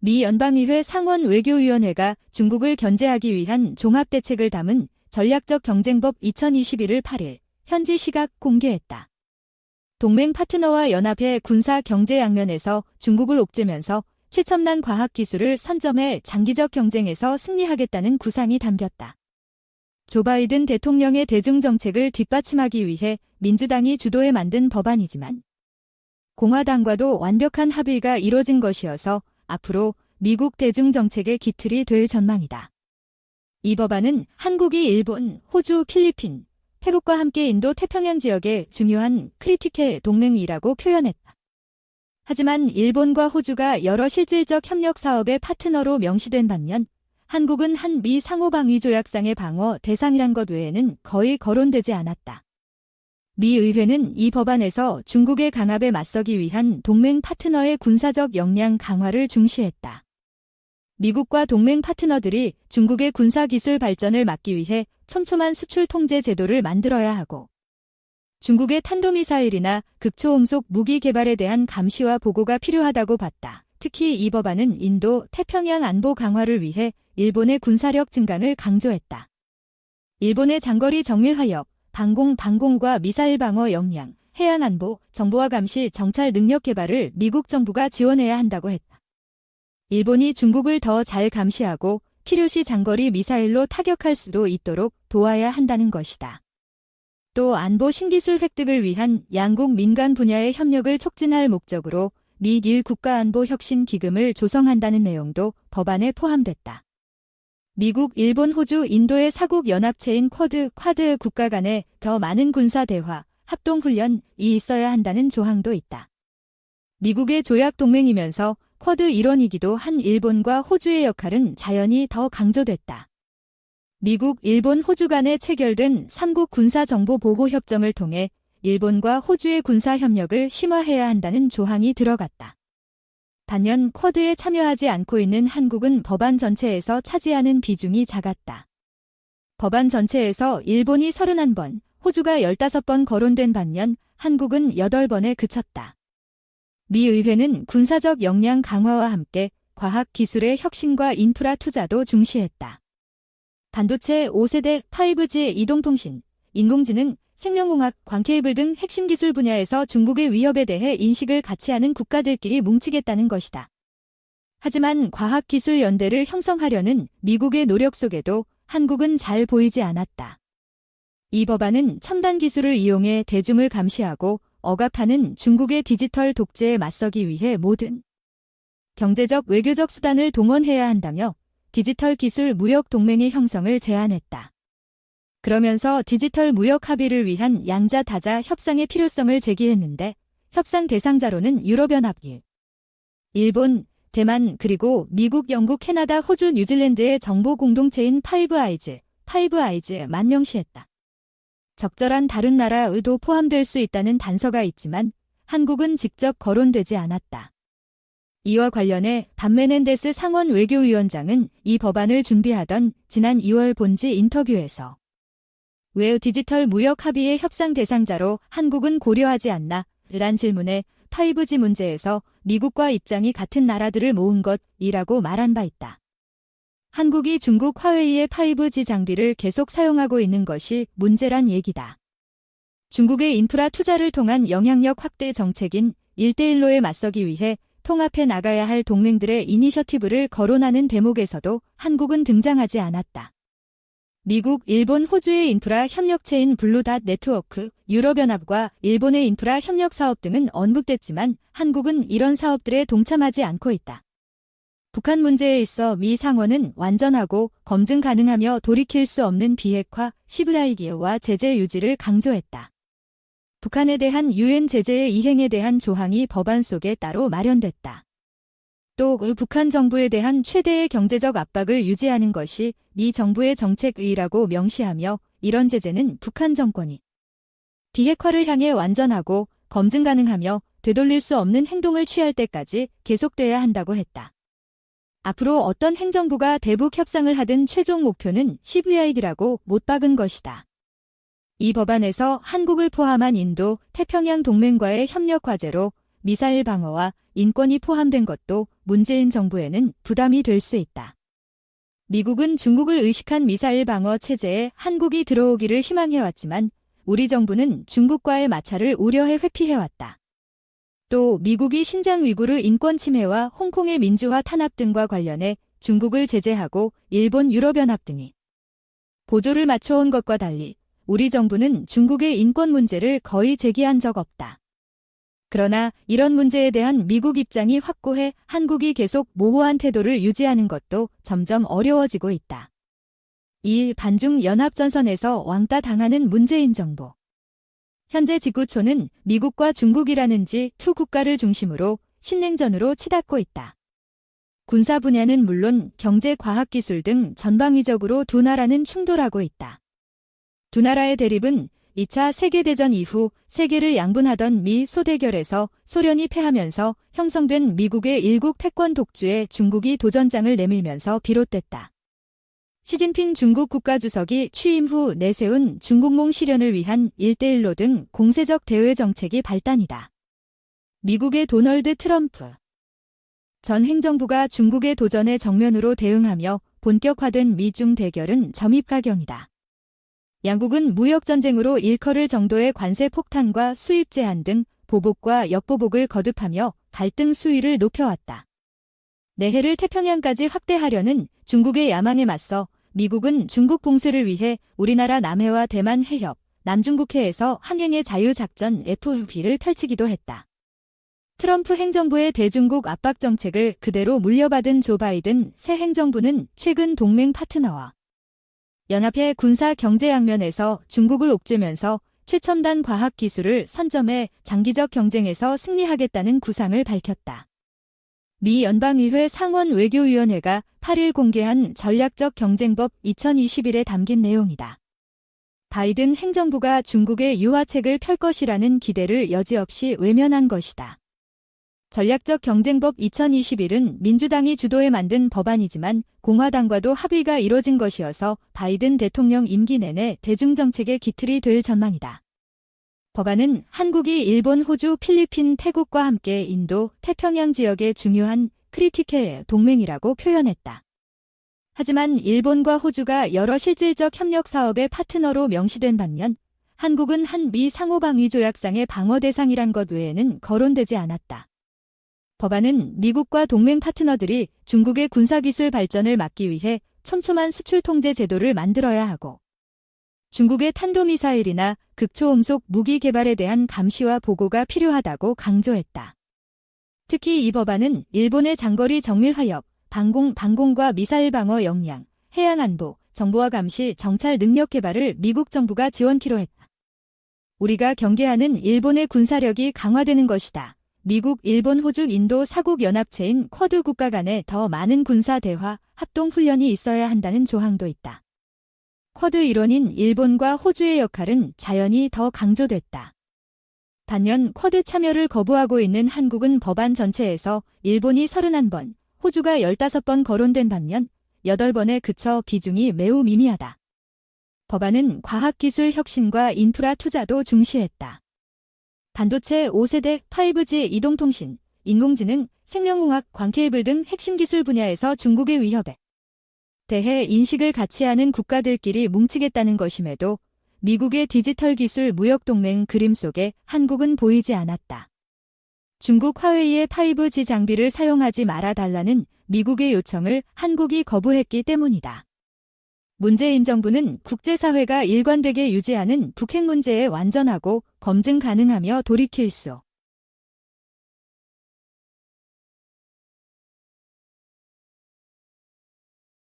미 연방의회 상원 외교위원회가 중국을 견제하기 위한 종합대책을 담은 전략적 경쟁법 2021을 8일 현지 시각 공개했다. 동맹 파트너와 연합해 군사 경제 양면에서 중국을 옥죄면서 최첨단 과학 기술을 선점해 장기적 경쟁에서 승리하겠다는 구상이 담겼다. 조 바이든 대통령의 대중 정책을 뒷받침하기 위해 민주당이 주도해 만든 법안이지만 공화당과도 완벽한 합의가 이뤄진 것이어서 앞으로 미국 대중정책의 기틀이 될 전망이다. 이 법안은 한국이 일본, 호주, 필리핀, 태국과 함께 인도 태평양 지역의 중요한 크리티켈 동맹이라고 표현했다. 하지만 일본과 호주가 여러 실질적 협력 사업의 파트너로 명시된 반면 한국은 한미 상호방위 조약상의 방어 대상이란 것 외에는 거의 거론되지 않았다. 미 의회는 이 법안에서 중국의 강압에 맞서기 위한 동맹 파트너의 군사적 역량 강화를 중시했다. 미국과 동맹 파트너들이 중국의 군사 기술 발전을 막기 위해 촘촘한 수출 통제 제도를 만들어야 하고 중국의 탄도미사일이나 극초음속 무기 개발에 대한 감시와 보고가 필요하다고 봤다. 특히 이 법안은 인도 태평양 안보 강화를 위해 일본의 군사력 증강을 강조했다. 일본의 장거리 정밀화력, 방공 방공과 미사일 방어 역량, 해양 안보, 정보화 감시 정찰 능력 개발을 미국 정부가 지원해야 한다고 했다. 일본이 중국을 더 잘 감시하고 필요시 장거리 미사일로 타격할 수도 있도록 도와야 한다는 것이다. 또 안보 신기술 획득을 위한 양국 민간 분야의 협력을 촉진할 목적으로 미일 국가안보 혁신 기금을 조성한다는 내용도 법안에 포함됐다. 미국, 일본, 호주, 인도의 사국 연합체인 쿼드, 쿼드 국가 간에 더 많은 군사 대화, 합동 훈련이 있어야 한다는 조항도 있다. 미국의 조약 동맹이면서 쿼드 일원이기도 한 일본과 호주의 역할은 자연히 더 강조됐다. 미국, 일본, 호주 간에 체결된 3국 군사정보보호협정을 통해 일본과 호주의 군사협력을 심화해야 한다는 조항이 들어갔다. 반면 쿼드에 참여하지 않고 있는 한국은 법안 전체에서 차지하는 비중이 작았다. 법안 전체에서 일본이 31번, 호주가 15번 거론된 반면 한국은 8번에 그쳤다. 미 의회는 군사적 역량 강화와 함께 과학 기술의 혁신과 인프라 투자도 중시했다. 반도체 5세대 5G 이동통신, 인공지능, 생명공학, 광케이블 등 핵심 기술 분야에서 중국의 위협에 대해 인식을 같이 하는 국가들끼리 뭉치겠다는 것이다. 하지만 과학기술 연대를 형성하려는 미국의 노력 속에도 한국은 잘 보이지 않았다. 이 법안은 첨단 기술을 이용해 대중을 감시하고 억압하는 중국의 디지털 독재에 맞서기 위해 모든 경제적 외교적 수단을 동원해야 한다며 디지털 기술 무역 동맹의 형성을 제안했다. 그러면서 디지털 무역 합의를 위한 양자 다자 협상의 필요성을 제기했는데 협상 대상자로는 유럽연합 일, 일본, 대만 그리고 미국, 영국, 캐나다, 호주, 뉴질랜드의 정보 공동체인 파이브 아이즈, 파이브 아이즈 만 명시했다. 적절한 다른 나라 의도 포함될 수 있다는 단서가 있지만 한국은 직접 거론되지 않았다. 이와 관련해 반메넨데스 상원 외교위원장은 이 법안을 준비하던 지난 2월 본지 인터뷰에서 왜 디지털 무역 합의의 협상 대상자로 한국은 고려하지 않나? 란 질문에 5G 문제에서 미국과 입장이 같은 나라들을 모은 것이라고 말한 바 있다. 한국이 중국 화웨이의 5G 장비를 계속 사용하고 있는 것이 문제란 얘기다. 중국의 인프라 투자를 통한 영향력 확대 정책인 1대1로에 맞서기 위해 통합해 나가야 할 동맹들의 이니셔티브를 거론하는 대목에서도 한국은 등장하지 않았다. 미국, 일본, 호주의 인프라 협력체인 블루닷 네트워크, 유럽연합과 일본의 인프라 협력 사업 등은 언급됐지만 한국은 이런 사업들에 동참하지 않고 있다. 북한 문제에 있어 미 상원은 완전하고 검증 가능하며 돌이킬 수 없는 비핵화, 시브라이기와 제재 유지를 강조했다. 북한에 대한 유엔 제재의 이행에 대한 조항이 법안 속에 따로 마련됐다. 또그 북한 정부에 대한 최대의 경제적 압박을 유지하는 것이 미 정부의 정책의라고 명시하며 이런 제재는 북한 정권이 비핵화를 향해 완전하고 검증 가능하며 되돌릴 수 없는 행동을 취할 때까지 계속돼야 한다고 했다. 앞으로 어떤 행정부가 대북 협상을 하든 최종 목표는 CVID라고 못 박은 것이다. 이 법안에서 한국을 포함한 인도, 태평양 동맹과의 협력 과제로 미사일 방어와 인권이 포함된 것도 문재인 정부에는 부담이 될 수 있다. 미국은 중국을 의식한 미사일 방어 체제에 한국이 들어오기를 희망해왔지만 우리 정부는 중국과의 마찰을 우려해 회피해왔다. 또 미국이 신장 위구르 인권 침해와 홍콩의 민주화 탄압 등과 관련해 중국을 제재하고 일본 유럽연합 등이 보조를 맞춰온 것과 달리 우리 정부는 중국의 인권 문제를 거의 제기한 적 없다. 그러나 이런 문제에 대한 미국 입장이 확고해 한국이 계속 모호한 태도를 유지하는 것도 점점 어려워지고 있다. 2일 반중 연합전선에서 왕따 당하는 문재인 정부. 현재 지구촌은 미국과 중국이라는 지2 국가를 중심으로 신냉전으로 치닫고 있다. 군사 분야는 물론 경제, 과학, 기술 등 전방위적으로 두 나라는 충돌하고 있다. 두 나라의 대립은 2차 세계대전 이후 세계를 양분하던 미 소대결에서 소련이 패하면서 형성된 미국의 일국 패권 독주에 중국이 도전장을 내밀면서 비롯됐다. 시진핑 중국 국가주석이 취임 후 내세운 중국몽 실현을 위한 1대1로 등 공세적 대외 정책이 발단이다. 미국의 도널드 트럼프 전 행정부가 중국의 도전에 정면으로 대응하며 본격화된 미중 대결은 점입가경이다. 양국은 무역전쟁으로 일컬을 정도의 관세 폭탄과 수입 제한 등 보복과 역보복을 거듭하며 갈등 수위를 높여왔다. 내해를 태평양까지 확대하려는 중국의 야망에 맞서 미국은 중국 봉쇄를 위해 우리나라 남해와 대만 해협, 남중국해에서 항행의 자유작전 FOP를 펼치기도 했다. 트럼프 행정부의 대중국 압박 정책을 그대로 물려받은 조 바이든 새 행정부는 최근 동맹 파트너와 연합회 군사 경제 양면에서 중국을 옥죄면서 최첨단 과학 기술을 선점해 장기적 경쟁에서 승리하겠다는 구상을 밝혔다. 미 연방의회 상원 외교위원회가 8일 공개한 전략적 경쟁법 2021에 담긴 내용이다. 바이든 행정부가 중국의 유화책을 펼 것이라는 기대를 여지없이 외면한 것이다. 전략적 경쟁법 2021은 민주당이 주도해 만든 법안이지만 공화당과도 합의가 이뤄진 것이어서 바이든 대통령 임기 내내 대중정책의 기틀이 될 전망이다. 법안은 한국이 일본, 호주, 필리핀, 태국과 함께 인도, 태평양 지역의 중요한 크리티켈 동맹이라고 표현했다. 하지만 일본과 호주가 여러 실질적 협력 사업의 파트너로 명시된 반면 한국은 한미 상호방위 조약상의 방어 대상이란 것 외에는 거론되지 않았다. 법안은 미국과 동맹 파트너들이 중국의 군사기술 발전을 막기 위해 촘촘한 수출 통제 제도를 만들어야 하고 중국의 탄도미사일이나 극초음속 무기 개발에 대한 감시와 보고가 필요하다고 강조했다. 특히 이 법안은 일본의 장거리 정밀 화력, 방공, 방공과 미사일 방어 역량, 해양 안보, 정보화 감시, 정찰 능력 개발을 미국 정부가 지원키로 했다. 우리가 경계하는 일본의 군사력이 강화되는 것이다. 미국, 일본, 호주, 인도 사국 연합체인 쿼드 국가 간에 더 많은 군사 대화, 합동 훈련이 있어야 한다는 조항도 있다. 쿼드 일원인 일본과 호주의 역할은 자연히 더 강조됐다. 반면 쿼드 참여를 거부하고 있는 한국은 법안 전체에서 일본이 31번, 호주가 15번 거론된 반면 8번에 그쳐 비중이 매우 미미하다. 법안은 과학기술 혁신과 인프라 투자도 중시했다. 반도체 5세대 5G 이동통신, 인공지능, 생명공학, 광케이블 등 핵심 기술 분야에서 중국의 위협에 대해 인식을 같이 하는 국가들끼리 뭉치겠다는 것임에도 미국의 디지털 기술 무역 동맹 그림 속에 한국은 보이지 않았다. 중국 화웨이의 5G 장비를 사용하지 말아달라는 미국의 요청을 한국이 거부했기 때문이다. 문재인 정부는 국제사회가 일관되게 유지하는 북핵 문제에 완전하고 검증 가능하며 돌이킬 수